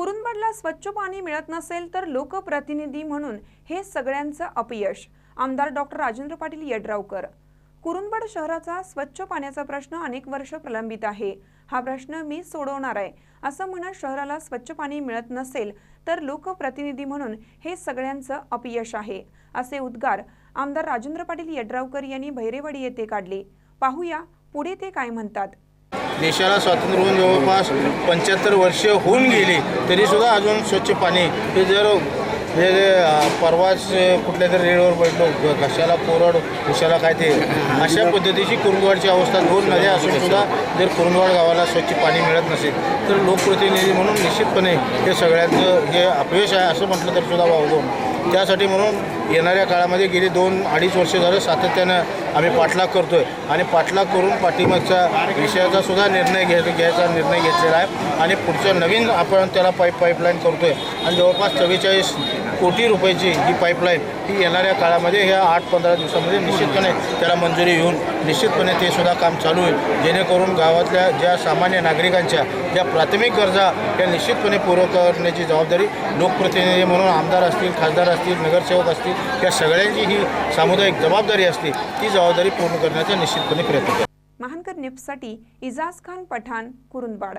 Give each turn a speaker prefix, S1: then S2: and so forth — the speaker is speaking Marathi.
S1: कुरुंदवाडला स्वच्छ पाणी मिळत नसेल तर लोकप्रतिनिधी म्हणून हे सगळ्यांचं अपयश. आमदार डॉक्टर राजेंद्र पाटील यड्रावकर. कुरुंदवाड शहराचा स्वच्छ पाण्याचा प्रश्न अनेक वर्ष प्रलंबित आहे. हा प्रश्न मी सोडवणार आहे. असं म्हणत शहराला स्वच्छ पाणी मिळत नसेल तर लोकप्रतिनिधी म्हणून हे सगळ्यांचं अपयश आहे. असे उद्गार आमदार राजेंद्र पाटील यड्रावकर यांनी भैरेवाडी येथे काढले. पाहूया पुढे ते काय म्हणतात.
S2: देशाला स्वातंत्र्य होऊन जवळपास पंच्याहत्तर वर्ष होऊन गेली तरीसुद्धा अजून स्वच्छ पाणी हे जर हे परवाच कुठल्या तरी रेडवर बैठलो घशाला कोरड उशाला काय ते अशा पद्धतीची कुरुंदवाडची अवस्था दोन नद्या असूनसुद्धा जर कुरुंदवाड गावाला स्वच्छ पाणी मिळत नसेल तर लोकप्रतिनिधी म्हणून निश्चितपणे हे सगळ्यांचं हे अपयश आहे असं म्हटलं तर सुद्धा वावगं त्यासाठी म्हणून येणाऱ्या काळामध्ये गेली दोन अडीच वर्ष झालं सातत्यानं आम्ही पाठलाग करतो आहे आणि पाठलाग करून पाठिंबाचा विषयाचा सुद्धा निर्णय घ्याय घ्यायचा निर्णय घेतलेला आहे. आणि पुढचं नवीन आपण त्याला पाईप पाईपलाईन करतो आहे आणि जवळपास चव्वेचाळीस कोटी रुपयाची ही पाईपलाईन ही येणाऱ्या काळामध्ये ह्या आठ पंधरा दिवसामध्ये निश्चितपणे त्याला मंजुरी येऊन निश्चितपणे ते सुद्धा काम चालू होईल. जेणेकरून गावातल्या ज्या सामान्य नागरिकांच्या ज्या प्राथमिक गरजा त्या निश्चितपणे पूर्ण करण्याची जबाबदारी लोकप्रतिनिधी म्हणून आमदार असतील खासदार असतील नगरसेवक असतील या सगळ्यांची ही सामुदायिक जबाबदारी असते ती जबाबदारी पूर्ण करण्याचा निश्चितपणे प्रयत्न करू
S1: महानकर न्यूजसाठी इजाज खान पठाण कुरुंदवाड.